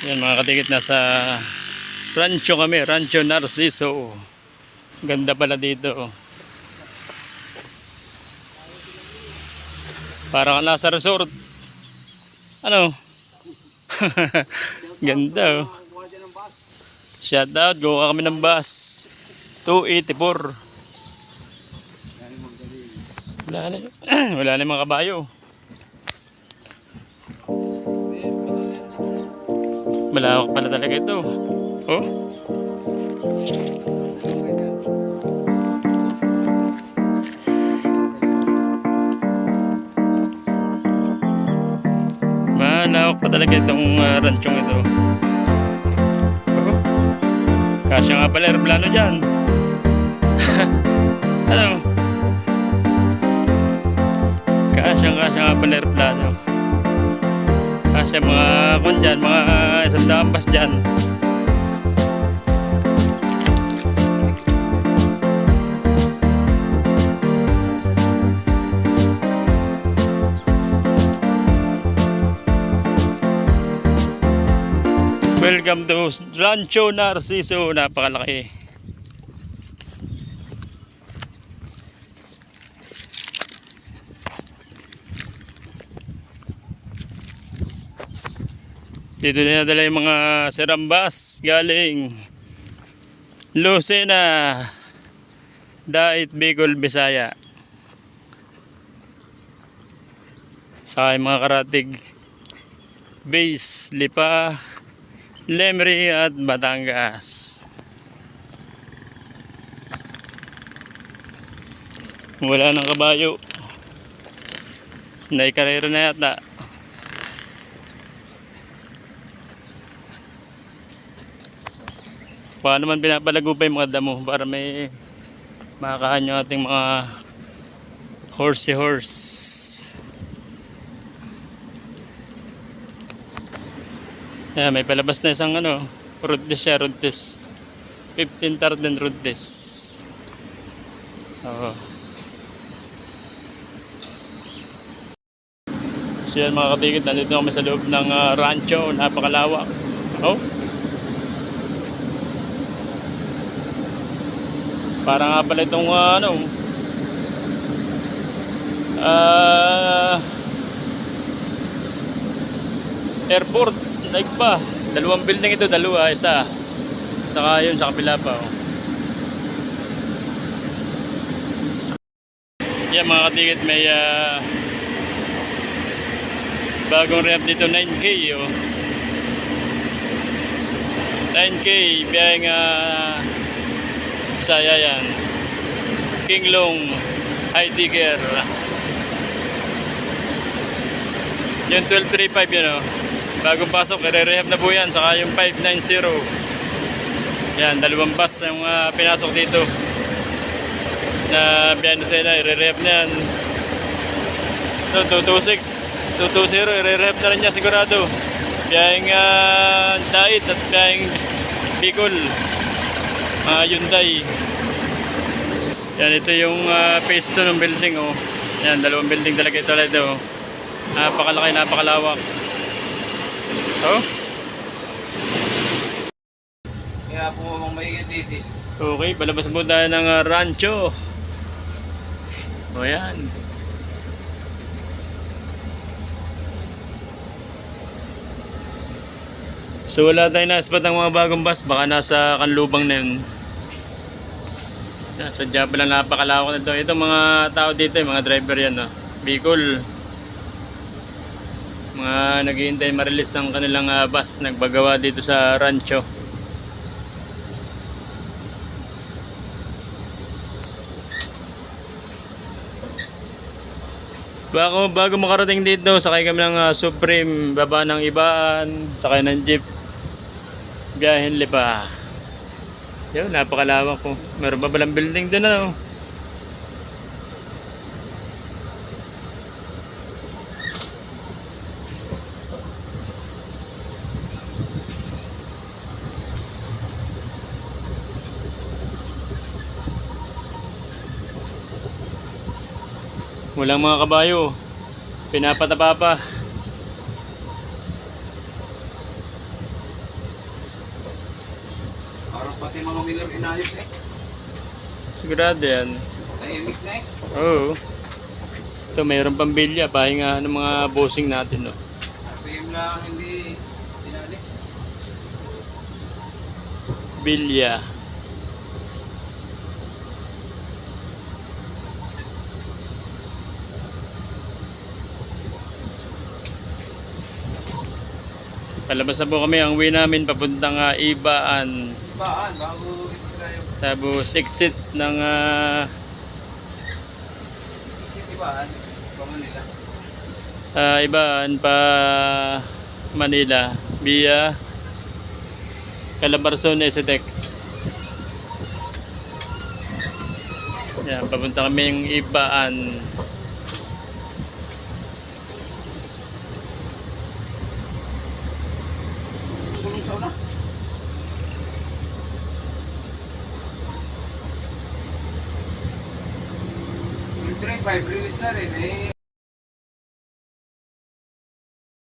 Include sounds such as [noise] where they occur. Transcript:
Yan mga katikit, nasa rancho kami, Rancho Narciso. Ganda pala dito. oh. Para ka nasa resort. Ano? [laughs] Ganda oh. Shout out, gawa kami ng bus. 284. Wala na, [clears throat] wala na mga kabayo. Malawak pala talaga ito. Oh. Malawak pa talaga itong uh, ranchong ito. Oh. Kasya nga pala aeroplano dyan. [laughs] ano? Kasya kasya nga pala aeroplano. Kasya mga kung dyan, mga isang bus dyan. Welcome to Rancho Narciso. Napakalaki. Dito na nadala yung mga serambas galing Lucena, Dait, Bicol, Bisaya. Yung mga karatig Base, Lipa, Lemri at Batangas. Wala ng kabayo. Naikarera na yata. Baka naman pinapalago pa yung mga damo para may makakahan yung ating mga horsey horse. Yeah, may palabas na isang ano, Rudis siya, Rudis. 15 Tarden Rudis. Oo. So yan mga katigit, nandito kami sa loob ng ah, rancho, napakalawak. Oh. Para nga pala itong ah, ano, ah, airport, like pa. Dalawang building ito, dalawa, isa. Saka yun, sa kabila pa. Oh. Yan mga katigit, may ah, bagong rep dito, 9K. Oh. 9K, biyayang uh, Bisaya yan. Kinglong Heidegger. Yung 1235 yun oh. Bagong pasok, i-rehab na po yan. Saka yung 590. Yan, dalawang bus yung ah, pinasok dito. Na Biano Sena, i-rehab na yan. No, 226, 220, i-rehab na rin niya sigurado. Biyahing uh, Dait at biyahing Bicol. Mga Hyundai. Yan, ito yung uh, phase 2 ng building. Oh. Yan, dalawang building talaga ito. ito. oh. Napakalaki, napakalawak. Oh, Kaya po mong maigit diesel. okay. Palabas po tayo ng uh, rancho. O yan. So wala tayong na-spot ng mga bagong bus. Baka nasa kanlubang na yun. Job lang napakalawak nito. Ito mga tao dito, yung mga driver yan. No? Bicol. Mga naghihintay ma-release ang kanilang ah, bus. Nagbagawa dito sa rancho. Bago, bago makarating dito, sakay kami ng ah, Supreme, baba ng Ibaan, sakay ng jeep. Biyahin lipa. Yun, napakalawak ko. Meron pa palang building doon ano. Walang mga kabayo. Pinapataba pa. Pati mga minor inayos eh. Sigurado yan. Tahimik na eh. Oo. Ito, mayroon pang bilya. Pahinga ng mga bossing natin, no? RPM lang hindi dinali. Bilya. Palabas na po kami. Ang way namin papuntang uh, Ibaan. Baan, bago Tapos exit ng ah, City Baan. Bangon nila. ah, Ibaan pa Manila via Calabarzon STX. Yan, papunta kami yung Ibaan. 3-5, release na rin eh.